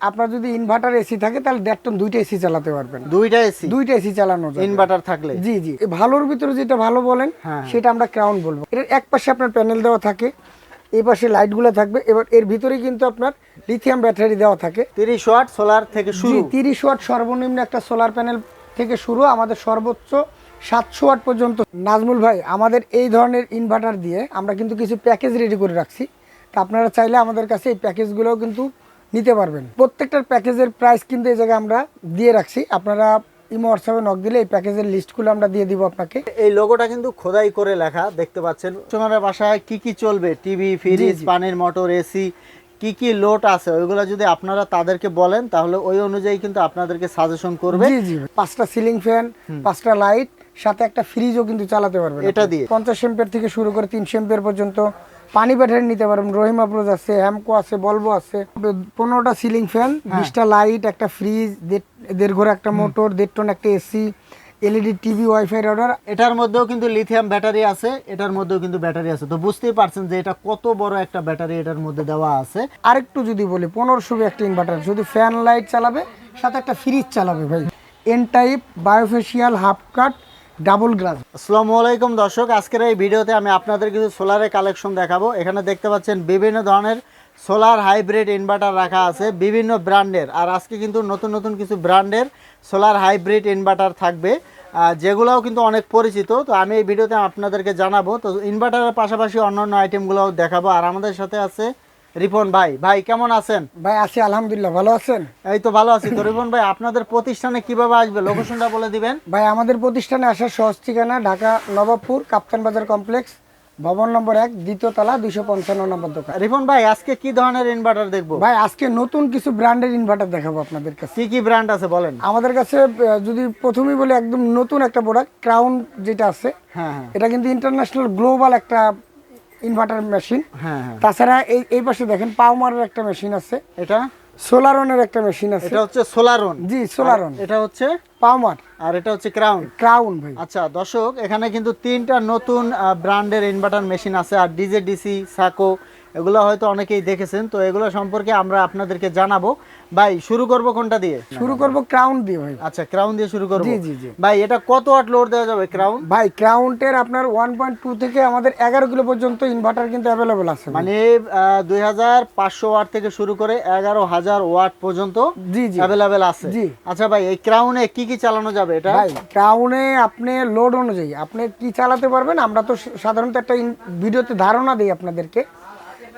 আপনার যদি inverter AC থাকে তাহলে দেড় টন দুইটা এসি চালাতে পারবেন। দুইটা এসি দুইটা এসি চালানো যাবে ইনভার্টার থাকলে? জি জি। ভালোর ভিতরে যেটা ভালো বলেন হ্যাঁ। সেটা আমরা ক্রাউন বলব। এর এক পাশে আপনার প্যানেল দেওয়া থাকে এই পাশে লাইটগুলো থাকবে। এবার এর ভিতরে কিন্তু আপনার লিথিয়াম ব্যাটারি দেওয়া থাকে। তিরিশ ওয়াট সোলার থেকে শুরু। তিরিশ ওয়াট সর্বনিম্ন একটা সোলার প্যানেল থেকে শুরু আমাদের সর্বোচ্চ সাতশো ওয়াট পর্যন্ত। নাজমুল ভাই আমাদের এই ধরনের ইনভার্টার দিয়ে আমরা কিন্তু কিছু প্যাকেজ রেডি করে রাখছি। তা আপনারা চাইলে আমাদের কাছে এই প্যাকেজগুলোও কিন্তু নিতে পারবেন। প্রত্যেকটার প্যাকেজের প্রাইস কিন্তু এই জায়গায় আমরা দিয়ে রাখছি। আপনারা ইমো হোয়াটসঅ্যাপে নক দিলে এই প্যাকেজের লিস্টগুলো আমরা দিয়ে দিব আপনাকে। এই লোগোটা কিন্তু খোদাই করে লেখা দেখতে পাচ্ছেন। তোমার বাসায় কি কি চলবে? টিভি ফ্রিজ পানির মোটর এসি কি কি লোড আছে? ওইগুলো যদি আপনারা তাদেরকে বলেন তাহলে ওই অনুযায়ী কিন্তু আপনাদেরকে সাজেশন করবে। পাঁচটা সিলিং ফ্যান পাঁচটা লাইট সাথে একটা ফ্রিজও কিন্তু চালাতে পারবেন এটা দিয়ে? পঞ্চাশ এম্পিয়ার থেকে শুরু করে তিনশো এম্পিয়ার পর্যন্ত পানি ব্যাটারি নিতে পারবেন। রহিমা প্রোজ আছে হ্যামকো আছে বলব আছে। পনেরোটা সিলিং ফ্যান। বিশটা লাইট একটা ফ্রিজ দেড় ঘরে একটা মোটর দেড় টন একটা AC LED TV wifi router এটার মধ্যেও কিন্তু লিথিয়াম ব্যাটারি আছে এটার মধ্যেও কিন্তু ব্যাটারি আছে। তো বুঝতেই পারছেন যে এটা কত বড় একটা ব্যাটারি এটার মধ্যে দেওয়া আছে। আরেকটু যদি বলি পনেরোশো একটা ইনভার্টার শুধু ফ্যান লাইট চালাবে সাথে একটা ফ্রিজ চালাবে ভাই। N type bifacial half cut double glass. আসসালামু আলাইকুম দর্শক, আজকের এই ভিডিওতে আমি আপনাদের কিছু সোলারের কালেকশন দেখাবো। এখানে দেখতে পাচ্ছেন বিভিন্ন ধরনের সোলার হাইব্রিড ইনভার্টার রাখা আছে বিভিন্ন ব্র্যান্ডের। আর আজকে কিন্তু নতুন নতুন কিছু ব্র্যান্ডের সোলার হাইব্রিড ইনভার্টার থাকবে যেগুলোও কিন্তু অনেক পরিচিত। তো আমি এই ভিডিওতে আপনাদেরকে জানাব। তো ইনভার্টারের পাশাপাশি অন্যান্য আইটেমগুলোও দেখাবো। আর আমাদের সাথে আছে রিপন ভাই ভাই কেমন আছেন? ভাই আছি আলহামদুলিল্লাহ ভালো আছেন? এই তো ভালো আছি। তো রিপন ভাই আপনাদের প্রতিষ্ঠানে কীভাবে আসবে? লোকেশনটা বলে দিবেন। ভাই আমাদের প্রতিষ্ঠানে আসার সহজ ঠিকানা ঢাকা নবাবপুর কাপ্তান বাজার কমপ্লেক্স ভবন নম্বর এক দ্বিতীয় তলা দুইশো পঞ্চান্ন নম্বর দোকান। রিপন ভাই আজকে কি ধরনের ইনভার্টার দেখব? ভাই আজকে নতুন কিছু ব্র্যান্ডের ইনভার্টার দেখাবো আপনাদের কাছে। কি কি ব্র্যান্ড আছে বলেন? আমাদের কাছে যদি প্রথমেই বলি একদম নতুন একটা প্রোডাক্ট ক্রাউন যেটা আছে হ্যাঁ হ্যাঁ। এটা কিন্তু ইন্টারন্যাশনাল গ্লোবাল একটা ইনভার্টার মেশিন হ্যাঁ হ্যাঁ। তাছাড়া এই এই পাশে দেখেন পাওমারের একটা মেশিন আছে। এটা? সোলারনের একটা মেশিন আছে। এটা হচ্ছে সোলারন জি সোলারন এটা হচ্ছে পাওমার আর এটা হচ্ছে ক্রাউন ক্রাউন ভাই। আচ্ছা দর্শক এখানে কিন্তু তিনটা নতুন ব্র্যান্ডের ইনভার্টার মেশিন আছে। আর ডিজে ডিসি সাকো এগুলো হয়তো অনেকেই দেখেছেন তো এগুলো সম্পর্কে আমরা আপনাদেরকে জানাব। ভাই শুরু করব কোনটা দিয়ে? শুরু করব ক্রাউন দিয়ে ভাই। আচ্ছা ক্রাউন দিয়ে শুরু করব। জি, জি, জি। ভাই এটা কত ওয়াট লোড দেওয়া যাবে ক্রাউন ভাই ক্রাউন্টের আপনার ওয়ান পয়েন্ট টু থেকে আমাদের এগারো কিলো পর্যন্ত ইনভার্টার কিন্তু অ্যাভেলেবল আছে মানে দুই হাজার পাঁচশো ওয়াট থেকে শুরু করে এগারো হাজার ওয়াট পর্যন্ত জি জি। অ্যাভেলেবেল আছে। জি। আচ্ছা ভাই এই ক্রাউনে কি কি চালানো যাবে এটা? ভাই ক্রাউনে আপনি লোড অনুযায়ী আপনি কি চালাতে পারবেন? আমরা তো সাধারণত একটা ভিডিওতে ধারণা দিই আপনাদেরকে।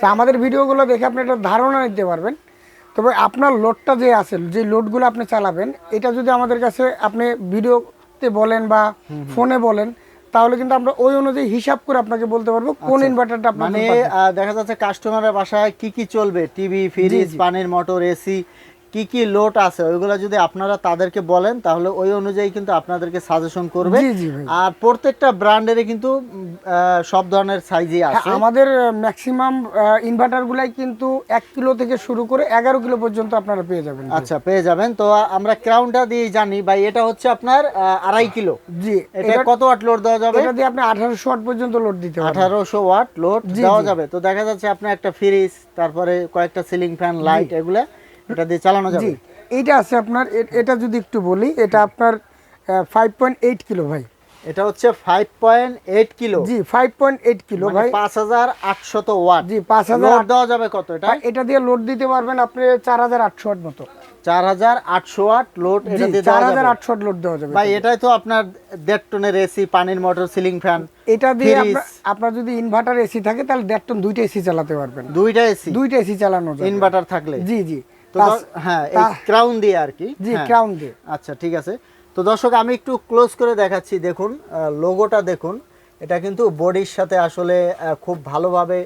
তা আমাদের ভিডিওগুলো দেখে আপনি একটা ধারণা নিতে পারবেন। তবে আপনার লোডটা যে আছে যে লোডগুলো আপনি চালাবেন এটা যদি আমাদের কাছে আপনি ভিডিওতে বলেন বা ফোনে বলেন তাহলে কিন্তু আমরা ওই অনুযায়ী হিসাব করে আপনাকে বলতে পারব কোন ইনভার্টারটা আপনার মানে দেখা যাচ্ছে কাস্টমারের বাসায় কি কি চলবে? টিভি ফ্রিজ পানির মোটর এসি কি কি লোড আছে ওইগুলো যদি আপনারা তাদেরকে বলেন তাহলে ওই অনুযায়ী কিন্তু আপনাদেরকে সাজেশন করবে। আর প্রত্যেকটা ব্র্যান্ডেরই কিন্তু সব ধরনের সাইজই আছে। হ্যাঁ, আমাদের ম্যাক্সিমাম ইনভার্টারগুলাই কিন্তু এক কিলো থেকে শুরু করে এগারো কিলো পর্যন্ত আপনারা পেয়ে যাবেন আচ্ছা পেয়ে যাবেন। তো আমরা ক্রাউনটা দিয়ে জানি ভাই এটা হচ্ছে আপনার আড়াই কিলো জি এটা কত ওয়াট লোড দেওয়া যাবে? এটা দিয়ে আপনি আঠারোশো ওয়াট পর্যন্ত লোড দিতে পারবেন। আঠারোশো ওয়াট লোড দেওয়া যাবে। তো দেখা যাচ্ছে আপনার একটা ফ্রিজ তারপরে কয়েকটা সিলিং ফ্যান লাইট এগুলা। এটা দিয়ে চালানো যাবে? এইটা আছে আপনার এটা যদি একটু বলি এটা আপনার ফাইভ পয়েন্ট এইট কিলো ভাই। এটা হচ্ছে ফাইভ পয়েন্ট এইট কিলো। জি ফাইভ পয়েন্ট এইট কিলো ভাই। পাঁচ হাজার আটশত ওয়াট। জি পাঁচ হাজার লোড দেওয়া যাবে কত এটা? এটা দিয়ে লোড দিতে পারবেন আপনি চার হাজার আটশো ওয়াট মতো। চার হাজার আটশো ওয়াট লোড এটা দিয়ে চার দেওয়া হাজার যাবে আটশো ওয়াট লোড দেওয়া যাবে। ভাই এটাই তো আপনার দেড় টনের এসি পানির মোটর সিলিং ফ্যান এটা দিয়ে। আপনার- যদি ইনভার্টার এসি থাকে তাহলে দেড় টন দুইটা এসি চালাতে পারবেন। দুইটা এসি? দুইটা এসি চালানো যাবে। ইনভার্টার থাকলে? জি জি। হ্যাঁ এই ক্রাউন দিয়ে আর কি। জি হ্যাঁ। ক্রাউন দিয়ে। আচ্ছা ঠিক আছে। তো দর্শক আমি একটু ক্লোজ করে দেখাচ্ছি দেখুন লোগোটা দেখুন। এটা কিন্তু বডির সাথে আসলে খুব ভালোভাবে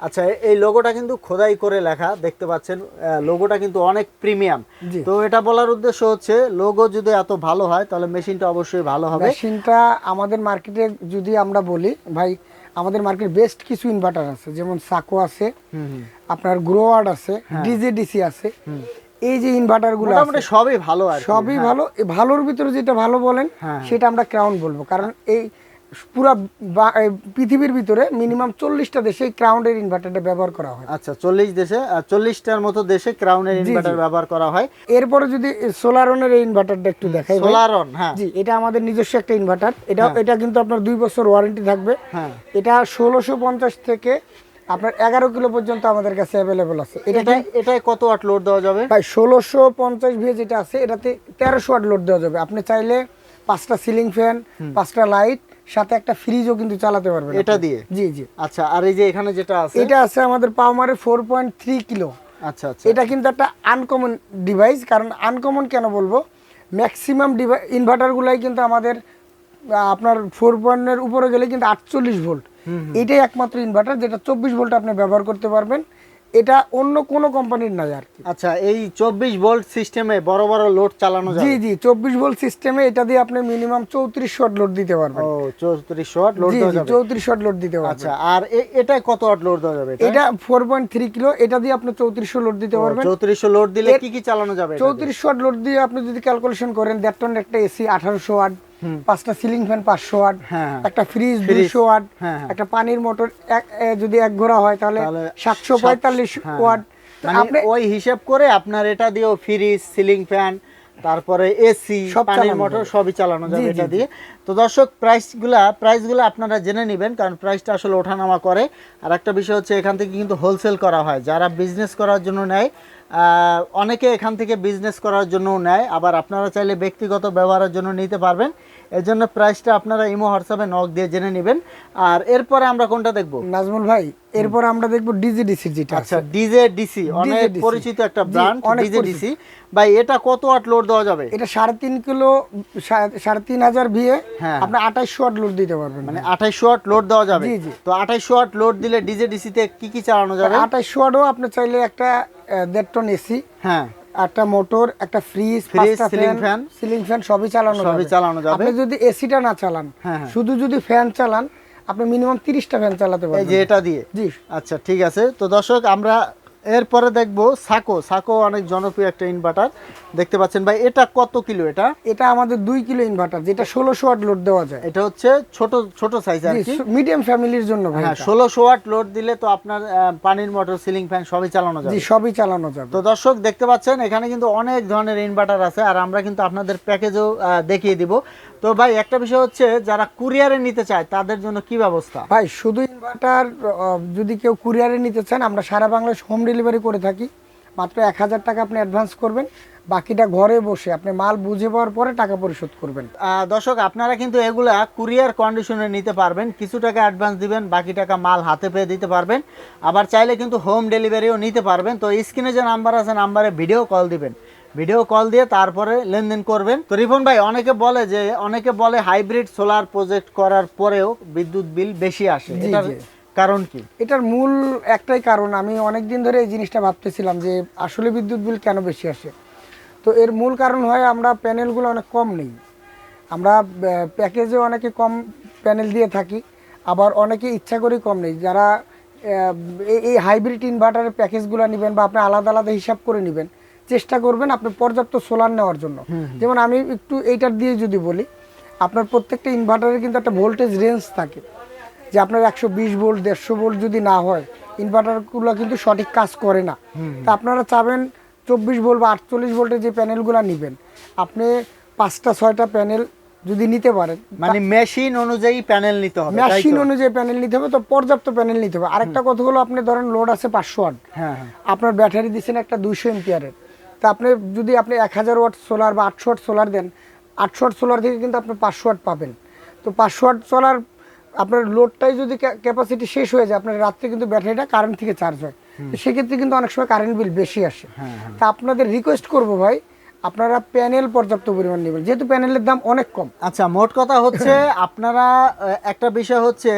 আচ্ছা এই লোগোটা কিন্তু খোদাই করে লেখা দেখতে পাচ্ছেন লোগোটা কিন্তু অনেক প্রিমিয়াম তো এটা বলার উদ্দেশ্য হচ্ছে লোগো যদি এত ভালো হয় তাহলে মেশিনটা অবশ্যই ভালো হবে। মেশিনটা আমাদের মার্কেটে যদি আমরা বলি ভাই আমাদের মার্কেট বেস্ট কিছু ইনভার্টার আছে যেমন সাকো আছে। আপনার গ্রোয়ার্ড আছে ডিজেডিসি আছে এই যে ইনভার্টারগুলো আছে, সবই ভালো সবই ভালো ভালোর ভিতরে যেটা ভালো বলেন হ্যাঁ। সেটা আমরা ক্রাউন বলব কারণ এই পুরা পৃথিবীর ভিতরে মিনিমাম চল্লিশটা দেশে এই ক্রাউন্ডের ইনভার্টারটা ব্যবহার করা হয়। আচ্ছা চল্লিশ দেশে চল্লিশটার মতো দেশে ক্রাউনের ইনভার্টার ব্যবহার করা হয়। এরপরে যদি সোলারনের এই ইনভার্টারটা একটু দেখাই। সোলারন হ্যাঁ। জি এটা আমাদের নিজস্ব একটা ইনভার্টার এটা এটা কিন্তু আপনার দুই বছর ওয়ারেন্টি থাকবে। হ্যাঁ। এটা ষোলোশো পঞ্চাশ থেকে আপনার এগারো কিলো পর্যন্ত আমাদের কাছে অ্যাভেলেবল আছে। এটা এটাই কত ওয়াট লোড দেওয়া যাবে? ভাই ষোলোশো পঞ্চাশ ভিএ যেটা আছে এটাতে তেরোশো ওয়াট লোড দেওয়া যাবে। আপনি চাইলে পাঁচটা সিলিং ফ্যান পাঁচটা লাইট সাথে একটা ফ্রিজও কিন্তু চালাতে পারবেন এটা দিয়ে? জি জি। আচ্ছা আর এই যে এখানে যেটা আছে? এটা আছে আমাদের পাওয়ারের ফোর পয়েন্ট থ্রি কিলো আচ্ছা আচ্ছা। এটা কিন্তু একটা আনকমন ডিভাইস কারণ আনকমন কেন বলব? ম্যাক্সিমাম ডিভাই ইনভার্টারগুলাই কিন্তু আমাদের আপনার ফোর পয়েন্টের উপরে গেলে কিন্তু আটচল্লিশ ভোল্ট এটাই একমাত্র ইনভার্টার যেটা চব্বিশ ভোল্ট আপনি ব্যবহার করতে পারবেন। এটা অন্য কোনো কোম্পানির নাই আর কি। আচ্ছা এই চব্বিশ ভোল্ট সিস্টেমে বড় বড় লোড চালানো জি জি চব্বিশ ভোল্ট সিস্টেমে এটা দিয়ে আপনি মিনিমাম চৌত্রিশ ওয়াট লোড দিতে পারবেন। ও চৌত্রিশ ওয়াট লোড চৌত্রিশ ওয়াট লোড দিতে পারবেন। আচ্ছা আর এটা কত ওয়াট লোড দেওয়া যাবে এটা? ফোর পয়েন্ট থ্রি কিলো এটা দিয়ে আপনি চৌত্রিশশো লোড দিতে পারবেন। চৌত্রিশশো লোড দিলে কি কি চালানো যাবে চৌত্রিশ ওয়াট লোড দিয়ে আপনি যদি ক্যালকুলেশন করেন দেড় টন একটা এসি আঠারোশো ওয়াট পাঁচটা সিলিং ফ্যান পাঁচশো ওয়াট হ্যাঁ, হ্যাঁ। একটা ফ্রিজ দুইশো ওয়াট হ্যাঁ, হ্যাঁ। একটা পানির মোটর যদি এক ঘোড়া হয় তাহলে সাতশো পঁয়তাল্লিশ হ্যাঁ, ওয়াট মানে আপনি ওই হিসাব করে আপনার এটা দিয়েও ফ্রিজ সিলিং ফ্যান তারপরে এসি সব পানির মোটর সবই চালানো যাবে এটা দিয়ে। তো দর্শক প্রাইসগুলা প্রাইসগুলো আপনারা জেনে নেবেন কারণ প্রাইসটা আসলে ওঠানামা করে। আর একটা বিষয় হচ্ছে এখান থেকে কিন্তু হোলসেল করা হয়। যারা বিজনেস করার জন্য নেয় অনেকে এখান থেকে বিজনেস করার জন্য নেয়, আবার আপনারা চাইলে ব্যক্তিগত ব্যবহারের জন্য নিতে পারবেন। এর জন্য প্রাইসটা আপনারা ইমো হোয়াটসঅ্যাপে নক দিয়ে জেনে নেবেন। আর এরপরে আমরা কোনটা দেখব? নাজমুল ভাই এরপর আমরা দেখব ডিজি ডিসি যেটা আচ্ছা ডিজে ডিসি অনেক পরিচিত একটা ব্র্যান্ড ডিজে ডিসি ভাই এটা কত ওয়াট লোড দেওয়া যাবে? এটা সাড়ে তিন কিলো সাড়ে তিন হাজার ভিএ হ্যাঁ। আপনি আঠাইশশো ওয়াট লোড দিতে পারবেন। মানে আঠাইশশো ওয়াট লোড দেওয়া যাবে। জি, জি। তো আঠাইশশো ওয়াট লোড দিলে ডিজে ডিসিতে কি কি চালানো যাবে? আঠাইশশো ওয়াটও আপনি চাইলে একটা দেড় টন এসি হ্যাঁ। একটা মোটর একটা fridge ceiling fan ceiling fan সবই চালানো সবই চালানো যাবে। আপনি যদি এসিটা না চালান হ্যাঁ, হ্যাঁ। শুধু যদি ফ্যান চালান আপনি মিনিমাম তিরিশটা ফ্যান চালাতে এই পারবেন। যে এটা দিয়ে? জি। আচ্ছা ঠিক আছে। তো দর্শক আমরা এরপরে দেখব সাকো। সাকো অনেক জনপ্রিয় একটা ইনভার্টার দেখতে পাচ্ছেন ভাই এটা কত কিলো এটা? এটা আমাদের দুই কিলো ইনভার্টার যেটা ষোলোশো ওয়াট লোড দেওয়া যায়। এটা হচ্ছে ছোট ছোট সাইজ আর কি। মিডিয়াম ফ্যামিলির জন্য ভাই হ্যাঁ। ষোলোশো ওয়াট লোড দিলে তো আপনার পানির মোটর সিলিং ফ্যান সবই চালানো যাবে। সবই চালানো যাবে। তো দর্শক দেখতে পাচ্ছেন এখানে কিন্তু অনেক ধরনের ইনভার্টার আছে। আর আমরা কিন্তু আপনাদের প্যাকেজও দেখিয়ে দিব। তো ভাই একটা বিষয় হচ্ছে যারা কুরিয়ারে নিতে চায় তাদের জন্য কি ব্যবস্থা? ভাই শুধু ইনভার্টার যদি কেউ কুরিয়ারে নিতে চান আমরা সারা বাংলাদেশ হোম ডেলিভারি করে থাকি। মাত্র এক হাজার টাকা আপনি অ্যাডভান্স করবেন। বাকিটা ঘরে বসে আপনি মাল বুঝে পাওয়ার পরে টাকা পরিশোধ করবেন। দর্শক আপনারা কিন্তু এগুলা কুরিয়ার কন্ডিশনে নিতে পারবেন। কিছু টাকা অ্যাডভান্স দিবেন বাকি টাকা মাল হাতে পেয়ে দিতে পারবেন। আবার চাইলে কিন্তু হোম ডেলিভারিও নিতে পারবেন। তো স্ক্রিনে যে নাম্বার আছে নাম্বারে ভিডিও কল দিবেন। ভিডিও কল দিয়ে তারপরে লেনদেন করবেন। তো রিফন ভাই অনেকে বলে যে অনেকে বলে হাইব্রিড সোলার প্রজেক্ট করার পরেও বিদ্যুৎ বিল বেশি আসে। কারণ কি? এটার মূল একটাই কারণ আমি অনেক দিন ধরে এই জিনিসটা ভাবতেছিলাম যে আসলে বিদ্যুৎ বিল কেন বেশি আসে? তো এর মূল কারণ হয় আমরা প্যানেলগুলো অনেক কম নেই। আমরা প্যাকেজে অনেকে কম প্যানেল দিয়ে থাকি আবার অনেকে ইচ্ছা করেই কম নেই। যারা এই- এই হাইব্রিড ইনভার্টারের প্যাকেজগুলো নেবেন বা আপনি আলাদা আলাদা হিসাব করে নেবেন চেষ্টা করবেন আপনি পর্যাপ্ত সোলার নেওয়ার জন্য। যেমন আমি একটু এইটার দিয়ে যদি বলি আপনার প্রত্যেকটা ইনভার্টারের কিন্তু একটা ভোল্টেজ রেঞ্জ থাকে। যে আপনার একশো বিশ ভোল্ট দেড়শো ভোল্ট যদি না হয় ইনভার্টারগুলো কিন্তু সঠিক কাজ করে না। তা আপনারা চাবেন চব্বিশ ভোল্ট বা আটচল্লিশ ভোল্টের যে প্যানেলগুলো নেবেন। আপনি পাঁচটা ছয়টা প্যানেল যদি নিতে পারেন মানে মেশিন অনুযায়ী প্যানেল নিতে হবে মেশিন অনুযায়ী প্যানেল নিতে হবে তো পর্যাপ্ত প্যানেল নিতে হবে। আরেকটা কথা হলো আপনি ধরেন লোড আছে পাঁচশো ওয়াট হ্যাঁ হ্যাঁ। আপনার ব্যাটারি দিচ্ছেন একটা দুইশো এমপিয়ারের তা আপনি যদি আপনি এক হাজার ওয়াট সোলার বা আটশো ওয়াট সোলার দেন আটশো ওয়াট সোলার থেকে কিন্তু আপনি পাঁচশো ওয়াট পাবেন। তো পাঁচশো ওয়াট সোলার আপনার লোডটাই যদি ক্যাপাসিটি শেষ হয়ে যায় আপনার রাত্রে কিন্তু ব্যাটারিটা কারেন্ট থেকে চার্জ হয়। সেক্ষেত্রে কিন্তু অনেক সময় কারেন্ট বিল বেশি আসে। তা আপনাদের রিকোয়েস্ট করব ভাই আপনারা প্যানেল পর্যাপ্ত পরিমাণ নেবেন। যেহেতু প্যানেলের দাম অনেক কম। আচ্ছা মোট কথা হচ্ছে আপনারা একটা বিষয় হচ্ছে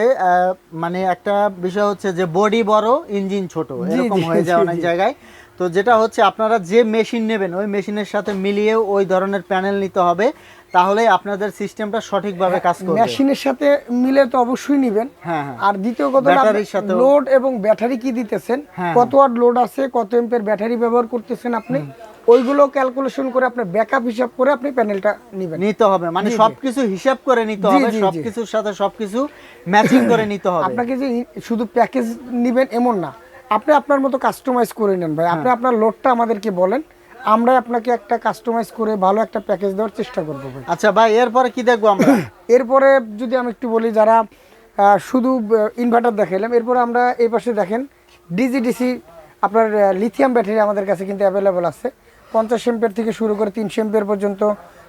মানে একটা বিষয় হচ্ছে যে বডি বড় ইঞ্জিন ছোট। এরকম হয়ে যায় অনেক জায়গায়। তো যেটা হচ্ছে আপনারা যে মেশিন নেবেন ওই মেশিনের সাথে মিলিয়ে ওই ধরনের প্যানেল নিতে হবে তাহলে আপনাদের সিস্টেমটা সঠিকভাবে কাজ করবে। মেশিনের সাথে মিলে তো অবশ্যই নেবেন। হ্যাঁ হ্যাঁ। আর দ্বিতীয় কথা লোড এবং ব্যাটারি কি দিতেছেন হ্যাঁ, কত ওয়াট লোড আছে কত এম্পের ব্যাটারি ব্যবহার করতেছেন আপনি ওইগুলো ক্যালকুলেশন করে আপনি ব্যাকআপ হিসাব করে আপনি প্যানেলটা নেবেন। নিতে হবে মানে। সবকিছু হিসাব করে নিতে হবে। সবকিছুর সাথে সবকিছু ম্যাচিং করে নিতে হবে। আপনাকে যে শুধু প্যাকেজ নেবেন এমন না আপনি আপনার মতো কাস্টমাইজ করে নেন ভাই। আপনি হ্যাঁ। আপনার লোডটা আমাদেরকে বলেন আমরা আপনাকে একটা কাস্টমাইজ করে ভালো একটা প্যাকেজ দেওয়ার চেষ্টা করব ভাই। আচ্ছা ভাই এরপরে কি দেখব আমরা? এরপরে যদি আমি একটু বলি যারা শুধু ইনভার্টার দেখাইলাম এরপরে আমরা এই পাশে দেখেন ডিজিডিসি আপনার লিথিয়াম ব্যাটারি আমাদের কাছে কিন্তু অ্যাভেলেবল আছে। পঞ্চাশ এম্পের থেকে শুরু করে তিনশো এম্পের পর্যন্ত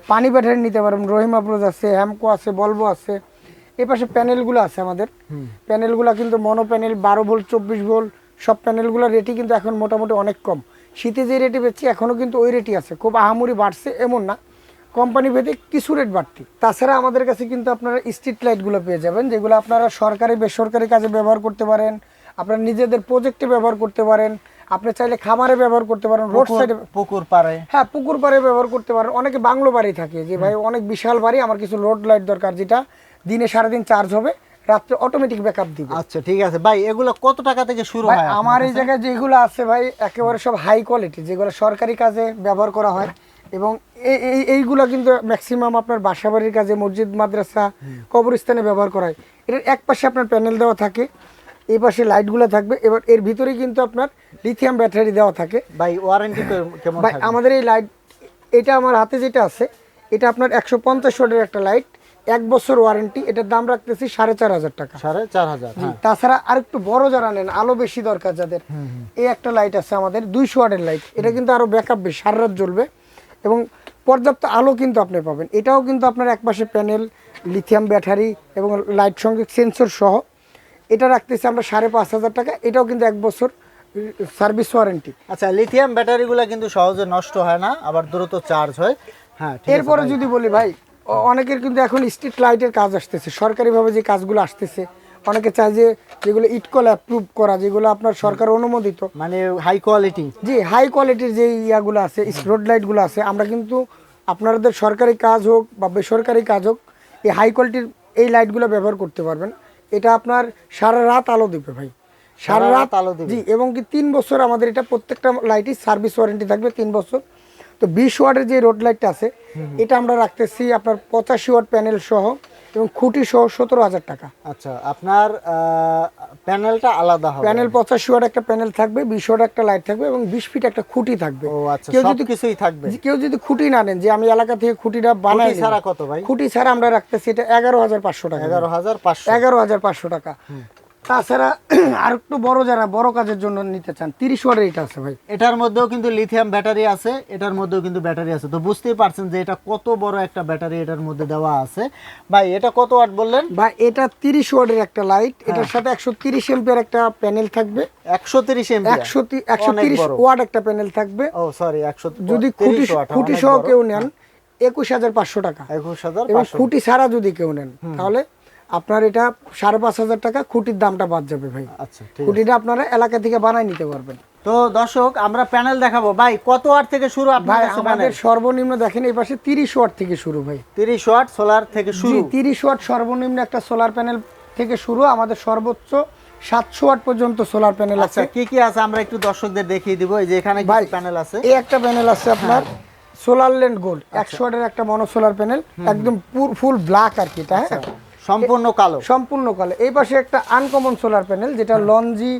পানি ব্যাটারি নিতে পারবেন রহিমা ব্রোজ আছে হ্যামকো আছে বলব আছে। এই পাশে প্যানেলগুলো আছে আমাদের। প্যানেলগুলো কিন্তু মনো প্যানেল বারো ভোল্ট চব্বিশ ভোল্ট সব প্যানেলগুলোর রেটই কিন্তু এখন মোটামুটি অনেক কম। শীতে যে রেটে বেচছি এখনও কিন্তু ওই রেটই আছে। খুব আহামরি বাড়ছে এমন না। কোম্পানি ভেদে কিছু রেট বাড়তি। তাছাড়া আমাদের কাছে কিন্তু আপনারা স্ট্রিট লাইটগুলো পেয়ে যাবেন যেগুলো আপনারা সরকারি বেসরকারি কাজে ব্যবহার করতে পারেন আপনারা নিজেদের প্রজেক্টে ব্যবহার করতে পারেন আপনি চাইলে খামারে ব্যবহার করতে পারেন রোড সাইডে পুকুর পারে হ্যাঁ পুকুর পাড়ে ব্যবহার করতে পারেন। অনেকে বাংলো বাড়ি থাকে যে ভাই অনেক বিশাল বাড়ি আমার কিছু রোড লাইট দরকার যেটা দিনে সারাদিন চার্জ হবে। রাত্রে অটোমেটিক ব্যাকআপ দিবে। আচ্ছা ঠিক আছে। ভাই এগুলো কত টাকা থেকে শুরু হয় আমার এই জায়গায় যেগুলো আছে ভাই একেবারে সব হাই কোয়ালিটি যেগুলো সরকারি কাজে ব্যবহার করা হয়। এবং এই- এই এইগুলো কিন্তু ম্যাক্সিমাম আপনার বাসাবাড়ির কাজে মসজিদ মাদ্রাসা কবরস্থানে ব্যবহার করা হয়। এটার এক পাশে আপনার প্যানেল দেওয়া থাকে এই পাশে লাইটগুলো থাকবে। এবার এর ভিতরে কিন্তু আপনার লিথিয়াম ব্যাটারি দেওয়া থাকে। ভাই ওয়ারেন্টি কেমন ভাই আমাদের এই লাইট এটা আমার হাতে যেটা আছে এটা আপনার একশো পঞ্চাশ ওয়াটের একটা লাইট এক বছর ওয়ারেন্টি এটার দাম রাখতেছি সাড়ে চার হাজার টাকা। সাড়ে চার হাজার হ্যাঁ। তাছাড়া আরেকটু বড় যারা নেন আলো বেশি দরকার যাদের এই একটা লাইট আছে আমাদের দুইশো ওয়াটের লাইট এটা কিন্তু আরও ব্যাকআপ বেশি সারা রাত জ্বলবে। এবং পর্যাপ্ত আলো কিন্তু আপনি পাবেন। এটাও কিন্তু আপনার একপাশে প্যানেল লিথিয়াম ব্যাটারি এবং লাইট সঙ্গে সেন্সর সহ। এটা রাখতেছি আমরা সাড়ে পাঁচ হাজার টাকা। এটাও কিন্তু এক বছর সার্ভিস ওয়ারেন্টি আচ্ছা লিথিয়াম ব্যাটারিগুলো কিন্তু সহজে নষ্ট হয় না আবার দ্রুত চার্জ হয়। হ্যাঁ এরপরে যদি বলি ভাই অনেকের কিন্তু এখন স্ট্রিট লাইটের কাজ আসতেছে। সরকারিভাবে যে কাজগুলো আসতেছে অনেকে চায় যে যেগুলো ইটকল অ্যাপ্রুভ করা যেগুলো আপনার সরকার অনুমোদিত। মানে হাই কোয়ালিটি জি হাই কোয়ালিটির যে ইয়াগুলো আছে রোড লাইটগুলো আছে আমরা কিন্তু আপনাদের সরকারি কাজ হোক বা বেসরকারি কাজ হোক এই হাই কোয়ালিটির এই লাইটগুলো ব্যবহার করতে পারবেন। এটা আপনার সারা রাত আলো দেবে ভাই। সারা রাত আলো দিবে। জি এবং কি তিন বছর আমাদের এটা প্রত্যেকটা লাইটই সার্ভিস ওয়ারেন্টি থাকবে তিন বছর। তো বিশ ওয়াটের যে রোড লাইটটা আছে এটা আমরা রাখতেছি আপনার পঁচাশি ওয়াট প্যানেল সহ এবং খুঁটি সহ সতেরো হাজার টাকা। আচ্ছা আপনার প্যানেলটা আলাদা হবে। প্যানেল পঁচাশি ওয়াট একটা প্যানেল থাকবে বিশ ওয়াট একটা লাইট থাকবে এবং বিশ ফিট একটা খুঁটি থাকবে। ও আচ্ছা কেউ যদি কিছুই থাকবে। কেউ যদি খুঁটি না নেন যে আমি এলাকা থেকে খুঁটিটা বানাই ছাড়া কত ভাই? খুঁটি ছাড়া আমরা রাখতেছি এটা এগারো হাজার পাঁচশো টাকা। এগারো হাজার পাঁচশো। এগারো হাজার পাঁচশো টাকা। তাছাড়া আর একটু বড় যারা বড় কাজের জন্য নিতে চান তিরিশ ওয়াটের এটা আছে ভাই। এটার মধ্যেও কিন্তু লিথিয়াম ব্যাটারি আছে এটার মধ্যেও কিন্তু ব্যাটারি আছে। তো বুঝতেই পারছেন যে এটা কত বড় একটা ব্যাটারি এটার মধ্যে দেওয়া আছে। ভাই এটা কত ওয়াট বললেন? বা এটা তিরিশ ওয়াটের একটা লাইট হ্যাঁ। এটার সাথে একশো তিরিশ এম্পিয়ার একটা প্যানেল থাকবে। একশো তিরিশ এমপি একশো একশো তিরিশ। ওয়াট একটা প্যানেল থাকবে। ও সরি একশো যদি খুঁটি খুঁটি সহ কেউ নেন একুশ হাজার পাঁচশো টাকা। একুশ হাজার এবং খুঁটি ছাড়া যদি কেউ নেন তাহলে আপনার এটা সাড়ে পাঁচ হাজার টাকা খুঁটির দামটা বাদ যাবে ভাই। আচ্ছা খুঁটিটা আপনারা এলাকা থেকে বানাই নিতে পারবেন। তো দর্শক আমরা প্যানেল দেখাবো। ভাই কত ওয়াট থেকে শুরু ভাই আমাদের সর্বনিম্ন দেখেন এই পাশে তিরিশ ওয়াট থেকে শুরু ভাই। তিরিশ ওয়াট সোলার থেকে শুরু। তিরিশ ওয়াট সর্বনিম্ন একটা সোলার প্যানেল থেকে শুরু। আমাদের সর্বোচ্চ সাতশো ওয়াট পর্যন্ত সোলার প্যানেল আছে। আচ্ছা কি কি আছে আমরা একটু দর্শকদের দেখিয়ে দিব। এই যে এখানে ভাই প্যানেল আছে। এই একটা প্যানেল আছে আপনার সোলার ল্যান্ড গোল্ড। একশো ওয়াটের একটা মনো সোলার প্যানেল একদম ফুল ব্ল্যাক আর কি এটা হ্যাঁ? সম্পূর্ণ কালো। সম্পূর্ণ কালো। এই পাশে একটা আনকমন সোলার প্যানেল যেটা লঞ্জি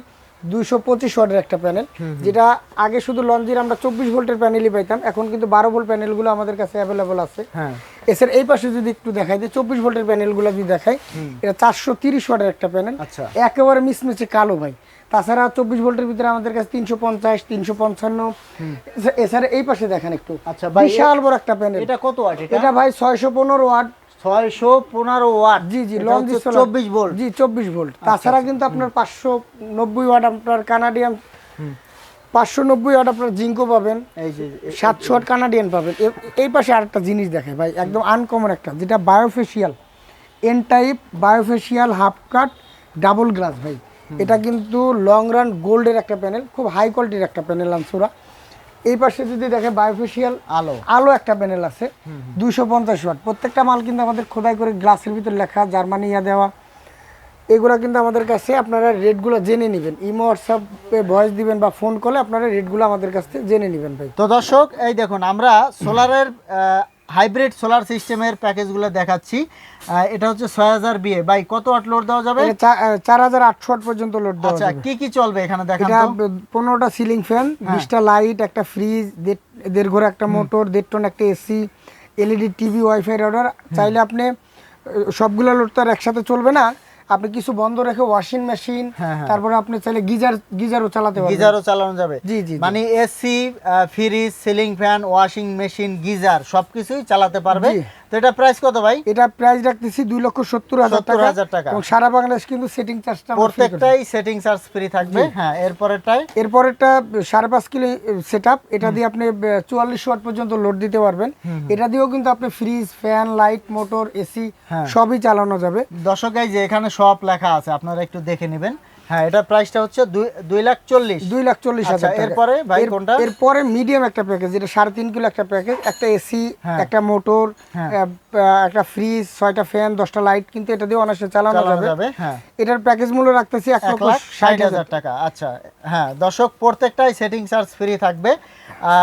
দুইশো পঁচিশ ওয়াটের একটা প্যানেল যেটা আগে শুধু লঞ্জির আমরা চব্বিশ ভোল্টের প্যানেলই পাইতাম এখন কিন্তু বারো ভোল্ট প্যানেলগুলো আমাদের কাছে অ্যাভেলেবল আছে। হ্যাঁ। এছাড়া এই পাশে যদি একটু দেখাই যে চব্বিশ ভোল্টের প্যানেলগুলো যদি দেখাই এটা চারশো তিরিশ ওয়াটের একটা প্যানেল আচ্ছা। একেবারে মিসমিচে কালো ভাই। তাছাড়া চব্বিশ ভোল্টের ভিতরে আমাদের কাছে তিনশো পঞ্চাশ তিনশো পঞ্চান্ন। এছাড়া এই পাশে দেখেন একটু। আচ্ছা ভাই, বিশাল বড় একটা প্যানেল এটা কত ওয়াট এটা? এটা ভাই ছয়শো পনেরো ওয়াট। ছয়শো পনেরো ওয়াট। জি জি লঞ্জি চব্বিশ ভোল্ট জি চব্বিশ ভোল্ট তাছাড়া কিন্তু আপনার পাঁচশো নব্বই ওয়াট আপনার কানাডিয়ান পাঁচশো নব্বই ওয়াট আপনার জিঙ্কো পাবেন। এই যে সাতশো ওয়াট কানাডিয়ান পাবেন। এই পাশে আরেকটা জিনিস দেখে ভাই একদম আনকমন একটা যেটা bifacial N type bifacial half cut double glass ভাই। এটা কিন্তু লং রান গোল্ডের একটা প্যানেল খুব হাই কোয়ালিটির একটা প্যানেল আনসুরা এই পাশে যদি দেখে বায়োফেশিয়াল আলো আলো একটা প্যানেল আছে, দুইশো পঞ্চাশ ওয়াট প্রত্যেকটা মাল কিন্তু আমাদের খোদাই করে গ্লাসের ভিতরে লেখা, জার্মানি ইয়া দেওয়া। এগুলো কিন্তু আমাদের কাছে আপনারা রেটগুলো জেনে নেবেন। ইমো হোয়াটসঅ্যাপে ভয়েস দিবেন বা ফোন করলে আপনারা রেটগুলো আমাদের কাছ থেকে জেনে নেবেন ভাই। তো দর্শক, এই দেখুন, আমরা সোলারের হাইব্রিড সোলার সিস্টেমের প্যাকেজগুলো দেখাচ্ছি। এটা হচ্ছে ছয় হাজার বিয়ে বাই কত আট লোড দেওয়া যাবে? চার হাজার আটশো আট পর্যন্ত লোড দেওয়া আচ্ছা কি কি চলবে এখানে দেখা পনেরোটা সিলিং ফ্যান বিশটা লাইট একটা ফ্রিজ দেড় ঘর একটা মোটর দেড় টন একটা AC LED TV wifi router চাইলে আপনি সবগুলো লোড তো আর একসাথে চলবে না। আপনি কিছু বন্ধ রেখে ওয়াশিং মেশিন হ্যাঁ, হ্যাঁ। তারপরে আপনি চাইলে গিজার গিজারও চালাতে পারবেন গিজারও চালানো যাবে জি, জি। মানে AC fridge ceiling fan washing machine geyser সবকিছুই চালাতে পারবে এটা প্রাইস কত ভাই? এটা প্রাইস রাখতেছি দুই লক্ষ সত্তর হাজার 70,000 টাকা। টাকা। এবং সারা বাংলাদেশ কিন্তু সেটিং চার্জটা প্রত্যেকটাই সেটিং চার্জ ফ্রি থাকবে। হ্যাঁ এরপরেরটাই? এরপরেরটা সাড়ে পাঁচ কিলো সেট এটা দিয়ে আপনি চুয়াল্লিশ ওয়াট পর্যন্ত লোড দিতে পারবেন। এটা দিয়েও কিন্তু আপনি fridge fan light motor AC. সবই চালানো যাবে। দর্শক যে এখানে সব লেখা আছে। আপনারা একটু দেখে নেবেন। হ্যাঁ এটা প্রাইসটা হচ্ছে দুই- লাখ চল্লিশ দুই লাখ চল্লিশ আচ্ছা, হাজার এরপরে ভাই কোনটা? এরপরে মিডিয়াম একটা প্যাকেজ যেটা সাড়ে তিন কিলো একটা প্যাকেজ একটা এসি হ্যাঁ। একটা মোটর হ্যাঁ। একটা ফ্রিজ ছয়টা ফ্যান দশটা লাইট কিন্তু এটা দিয়ে অনায়াসে চালানো যাবে হ্যাঁ এটার প্যাকেজ মূল্য রাখতেছি এক লাখ ষাট হাজার টাকা আচ্ছা হ্যাঁ দর্শক প্রত্যেকটাই সেটিং চার্জ ফ্রি থাকবে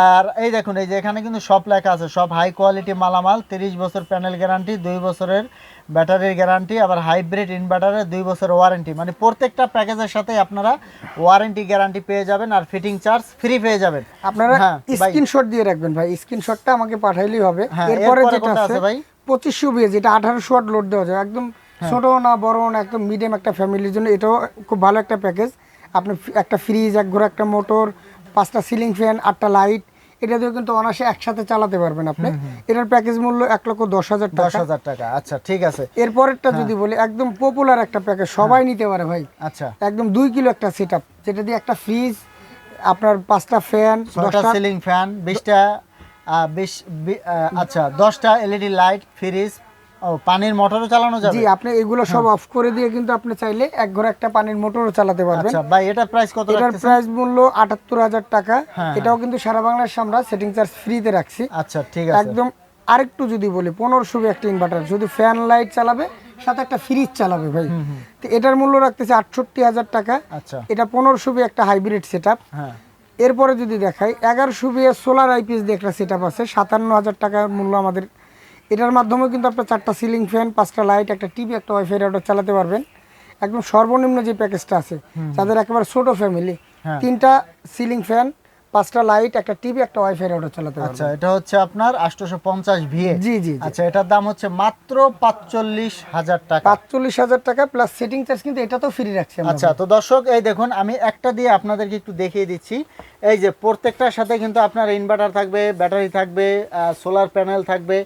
আর এই দেখুন এই যে এখানে কিন্তু সব লেখা আছে সব হাই কোয়ালিটি মালামাল তিরিশ বছর প্যানেল গ্যারান্টি দুই বছরের ব্যাটারির গ্যারান্টি আবার হাইব্রিড ইনভার্টারের দুই বছর ওয়ারেন্টি মানে প্রত্যেকটা প্যাকেজের সাথে আপনারা ওয়ারেন্টি গ্যারান্টি পেয়ে যাবেন আর ফিটিং চার্জ ফ্রি পেয়ে যাবেন আপনারা হ্যাঁ। স্ক্রিনশট দিয়ে রাখবেন ভাই স্ক্রিনশটটা আমাকে পাঠাইলেই হবে হ্যাঁ, এরপরে যেটা আছে ভাই? পঁচিশশো বিয়ে যেটা আঠারোশো ওয়াট লোড দেওয়া যায় একদম হ্যাঁ। ছোট না বড় না একদম মিডিয়াম একটা ফ্যামিলির জন্য এটাও খুব ভালো একটা প্যাকেজ আপনি একটা ফ্রিজ এক ঘর একটা মোটর পাঁচটা সিলিং ফ্যান আটটা লাইট এটা দিয়ে কিন্তু অনাসে একসাথে চালাতে পারবেন আপনি। এটার প্যাকেজ মূল্য এক লক্ষ দশ হাজার দশ হাজার টাকা। আচ্ছা ঠিক আছে। এরপরেরটা যদি বলি একদম পপুলার একটা প্যাকেজ সবাই নিতে পারে ভাই। আচ্ছা। একদম দুই কিলো একটা সেট আপ যেটা দিয়ে একটা ফ্রিজ আপনার পাঁচটা ফ্যান দশটা সিলিং ফ্যান বিশটা বিশ আচ্ছা দশটা এলইডি লাইট ফ্রিজ ও পানির মোটরও চালানো যাবে? জি আপনি এগুলো সব অফ করে দিয়ে কিন্তু আপনি চাইলে এক ঘরে একটা পানির মোটরও চালাতে পারবেন। আচ্ছা ভাই এটা প্রাইস কত এটার প্রাইস মূল্য আটাত্তর হাজার টাকা। হ্যাঁ, এটাও কিন্তু সারা বাংলাদেশ আমরা সেটিং চার্জ ফ্রিতে রাখছি। আচ্ছা ঠিক আছে। একদম আরেকটু যদি বলি পনেরোশো একটা ইনভার্টার শুধু ফ্যান লাইট চালাবে সাথে একটা ফ্রিজ চালাবে ভাই। তো এটার মূল্য রাখতেছে আটষট্টি হাজার টাকা। আচ্ছা। এটা পনেরোশো একটা হাইব্রিড সেট হ্যাঁ। এরপরে যদি দেখাই এগারোশো সোলার আইপিএস দিয়ে একটা সেট আছে। সাতান্ন হাজার টাকার মূল্য আমাদের এটার মাধ্যমে কিন্তু আপনার চারটা সিলিং ফ্যান পাঁচটা লাইট একটা টিভি একটা ওয়াইফাই রাউটার চালাতে পারবেন একদম সর্বনিম্ন যে প্যাকেজটা আছে যাদের একেবারে ছোট ফ্যামিলি। তিনটা সিলিং ফ্যান পাঁচটা লাইট একটা টিভি একটা ওয়াইফাই রাউটার চালাতে পারবেন আচ্ছা এটা হচ্ছে আপনার আটশোশো পঞ্চাশ ভিএ জি জি আচ্ছা এটার দাম হচ্ছে মাত্র পাঁচচল্লিশ হাজার টাকা। পাঁচচল্লিশ হাজার টাকা প্লাস সেটিং চার্জ কিন্তু এটা তো ফ্রি রাখছি আমরা। আচ্ছা তো দর্শক এই দেখুন আমি একটা দিয়ে আপনাদেরকে একটু দেখিয়ে দিচ্ছি। এই যে প্রত্যেকটার সাথে কিন্তু আপনার ইনভার্টার থাকবে ব্যাটারি থাকবে সোলার প্যানেল থাকবে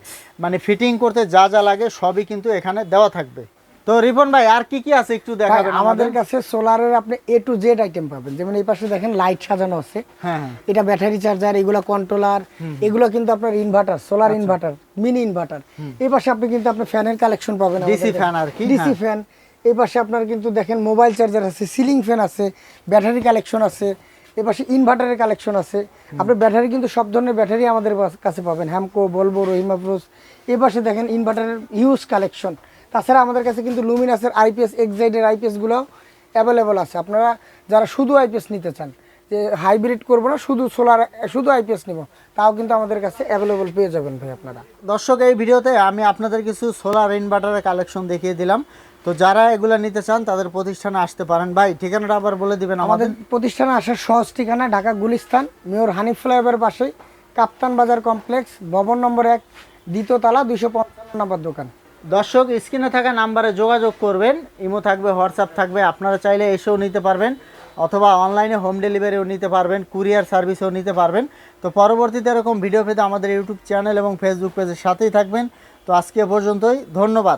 মানে ফিটিং করতে যা যা লাগে সবই কিন্তু এখানে দেওয়া থাকবে। তো রিপন ভাই আর কি কি আছে একটু দেখাবেন আমাদের? কাছে সোলারের আপনি এ টু জেড আইটেম পাবেন। যেমন এই পাশে দেখেন লাইট সাজানো আছে। হ্যাঁ হ্যাঁ। এটা ব্যাটারি চার্জার এগুলো কন্ট্রোলার এগুলো কিন্তু আপনার inverter solar inverter mini inverter এই পাশে আপনি কিন্তু আপনার ফ্যানের কালেকশন পাবেন DC fan আর কি, ডিসি। ফ্যান এই পাশে আপনার কিন্তু দেখেন মোবাইল চার্জার আছে সিলিং ফ্যান আছে ব্যাটারি কালেকশন আছে এই পাশে ইনভার্টারের কালেকশন আছে। আপনি ব্যাটারি কিন্তু সব ধরনের ব্যাটারি আমাদের কাছে পাবেন। হ্যামকো বলব রহিমা এই পাশে দেখেন ইনভার্টারের হিউজ কালেকশন তাছাড়া আমাদের কাছে কিন্তু লুমিনাসের আইপিএস এক্সাইডের আইপিএসগুলো অ্যাভেলেবল আছে। আপনারা যারা শুধু আইপিএস নিতে চান যে হাইব্রিড করব না শুধু সোলার শুধু আইপিএস নিব তাও কিন্তু আমাদের কাছে অ্যাভেলেবল পেয়ে যাবেন ভাই আপনারা। দর্শক এই ভিডিওতে আমি আপনাদের কিছু সোলার ইনভার্টারের কালেকশন দেখিয়ে দিলাম। তো যারা এগুলো নিতে চান তাদের প্রতিষ্ঠানে আসতে পারেন। ভাই ঠিকানাটা আবার বলে দিবেন আমাদের। প্রতিষ্ঠানে আসার সহজ ঠিকানা ঢাকা গুলিস্তান মেয়র হানিফ ফ্লাইওভার পাশেই কাপ্তান বাজার কমপ্লেক্স ভবন নম্বর এক দ্বিতীয় তালা দুইশো পঞ্চান্ন নম্বর দোকান। দর্শক, স্ক্রিনে থাকা নাম্বারে যোগাযোগ করবেন। ইমো থাকবে, হোয়াটসঅ্যাপ থাকবে, আপনারা চাইলে এসেও নিতে পারবেন। অথবা অনলাইনে হোম ডেলিভারিও নিতে পারবেন, কুরিয়ার সার্ভিসও নিতে পারবেন। তো পরবর্তীতে এরকম ভিডিও পেতে আমাদের ইউটিউব চ্যানেল এবং ফেসবুক পেজের সাথেই থাকবেন। তো আজকে পর্যন্তই, ধন্যবাদ।